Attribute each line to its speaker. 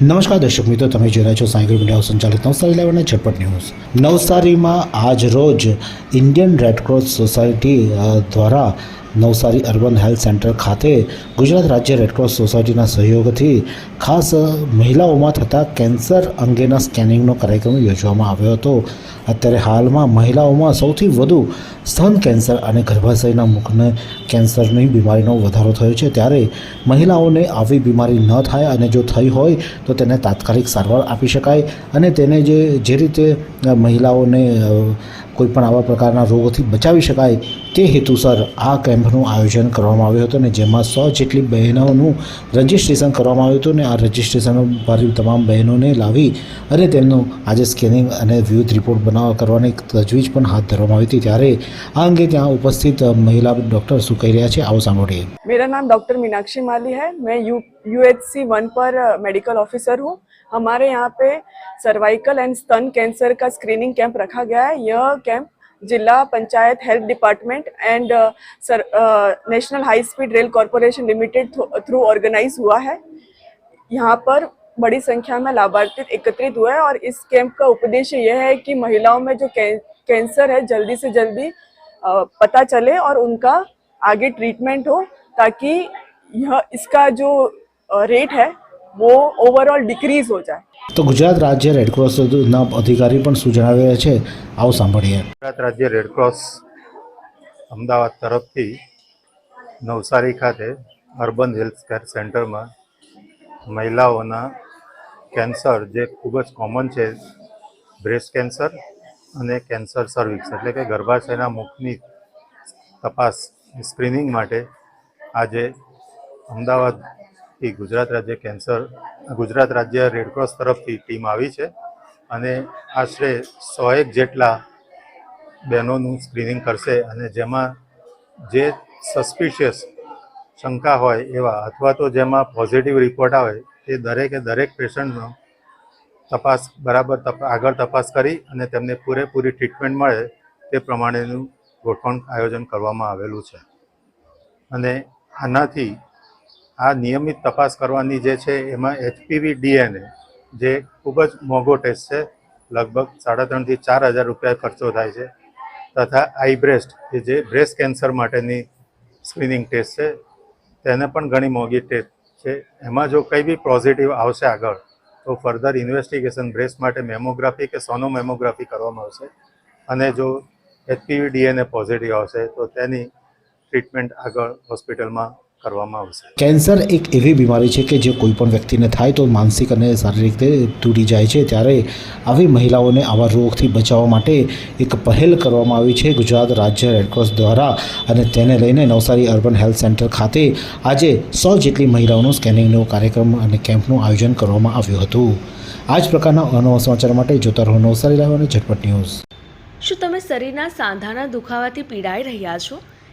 Speaker 1: નમસ્કાર દર્શક મિત્રો, તમે જોઈ રહ્યા છો સાયકલ મીડિયા સંચાલિત નવસારી લાઈવ અને ઝટપટ ન્યૂઝ. નવસારીમાં આજ રોજ ઇન્ડિયન રેડક્રોસ સોસાયટી દ્વારા નવસારી અર્બન હેલ્થ સેન્ટર ખાતે ગુજરાત રાજ્ય રેડક્રોસ સોસાયટીના સહયોગથી ખાસ મહિલાઓમાં થતા કેન્સર અંગેના સ્કેનિંગનો કાર્યક્રમ યોજવામાં આવ્યો હતો. અત્યારે હાલમાં મહિલાઓમાં સૌથી વધુ સ્તન કેન્સર અને ગર્ભાશયના મુખને કેન્સરની બીમારીનો વધારો થયો છે. ત્યારે મહિલાઓને આવી બીમારી ન થાય અને જો થઈ હોય તો તેને તાત્કાલિક સારવાર આપી શકાય અને તેને જે જે રીતે મહિલાઓને કોઈપણ આવા પ્રકારના રોગોથી બચાવી શકાય તે હેતુસર આ કેમ્પનું આયોજન કરવામાં આવ્યું હતું અને જેમાં સો જેટલી બહેનોનું રજિસ્ટ્રેશન કરવામાં આવ્યું હતું અને આ રજિસ્ટ્રેશન ભરી તમામ બહેનોને લાવી અને તેમનું આજે સ્કેનિંગ અને વિવિધ રિપોર્ટ બનાવવા કરવાની તજવીજ પણ હાથ ધરવામાં આવી હતી. ત્યારે આ અંગે ત્યાં ઉપસ્થિત મહિલા ડૉક્ટર શું કહી રહ્યા છે આવો સાંભળીએ.
Speaker 2: મેરા નામ ડૉક્ટર મીનાક્ષી માલી હૈ મેં યુ યુએચસી વન પર મેડિકલ ઓફિસર હું हमारे यहाँ पे सर्वाइकल एंड स्तन कैंसर का स्क्रीनिंग कैंप रखा गया है। यह कैंप जिला panchayat health department and sir national high speed rail corporation limited through organise हुआ है। यहाँ पर बड़ी संख्या में लाभार्थी एकत्रित हुए हैं और इस कैंप का उद्देश्य यह है कि महिलाओं में जो कैंसर है, जल्दी से जल्दी पता चले और उनका आगे ट्रीटमेंट हो ताकि यह, इसका जो रेट है वो ओवरऑल डिक्रीज हो जाए
Speaker 1: તો ગુજરાત રાજ્ય રેડક્રોસના અધિકારી પણ શું જણાવી રહ્યા છે આવો સાંભળીએ
Speaker 3: ગુજરાત રાજ્ય રેડક્રોસ અમદાવાદ તરફથી નવસારી ખાતે અર્બન હેલ્થ કેર સેન્ટરમાં મહિલાઓના કેન્સર જે ખૂબ જ કોમન છે બ્રેસ્ટ કેન્સર અને કેન્સર સર્વિક્સ એટલે કે ગર્ભાશયના મુખની તપાસ સ્ક્રીનિંગ માટે આજે અમદાવાદથી ગુજરાત રાજ્ય કેન્સર, ગુજરાત રાજ્ય રેડક્રોસ તરફથી ટીમ આવી છે અને આશરે સોએક જેટલા બહેનોનું સ્ક્રીનિંગ કરશે અને જેમાં જે સસ્પિશિયસ શંકા હોય એવા અથવા તો જેમાં પોઝિટિવ રિપોર્ટ આવે તે દરેકે દરેક પેશન્ટનો તપાસ બરાબર આગળ તપાસ કરી અને તેમને પૂરેપૂરી ટ્રીટમેન્ટ મળે તે પ્રમાણેનું ગોઠવણ આયોજન કરવામાં આવેલું છે. અને આનાથી આ નિયમિત તપાસ કરવાની જે છે એમાં એચપીવી ડીએનએ જે ખૂબ જ મોંઘો ટેસ્ટ છે, લગભગ સાડા ત્રણથી ચાર હજાર રૂપિયા ખર્ચો થાય છે, તથા આઈ બ્રેસ્ટ કે જે બ્રેસ્ટ કેન્સર માટેની સ્ક્રીનિંગ ટેસ્ટ છે, તેને પણ ઘણી મોંઘી ટેસ્ટ છે. એમાં જો કંઈ બી પોઝિટિવ આવશે આગળ, તો ફર્ધર ઇન્વેસ્ટિગેશન બ્રેસ્ટ માટે મેમોગ્રાફી કે સોનો મેમોગ્રાફી કરવામાં આવશે અને જો એચપીવી ડીએનએ પોઝિટિવ આવશે, તો તેની ટ્રીટમેન્ટ આગળ હોસ્પિટલમાં કરવામાં આવશે.
Speaker 1: કેન્સર એક એવી બીમારી છે કે જે કોઈ પણ વ્યક્તિને થાય તો માનસિક અને શારીરિક રીતે તૂટી જાય છે. ત્યારે આવી મહિલાઓને આવા રોગથી બચાવવા માટે એક પહેલ કરવામાં આવી છે. ગુજરાત રાજ્ય રેડક્રોસ દ્વારા અને તેને લઈને નવસારી અર્બન હેલ્થ સેન્ટર ખાતે આજે સો જેટલી મહિલાઓનું સ્કેનિંગનો કાર્યક્રમ અને કેમ્પનું આયોજન કરવામાં આવ્યું હતું. આ જ પ્રકારના અનવા સમાચાર માટે જોતા રહો નવસારી લાઈવ અને ઝટપટ ન્યૂઝ.
Speaker 4: શું તમે શરીરના સાંધાના દુખાવાથી પીડાઈ રહ્યા છો?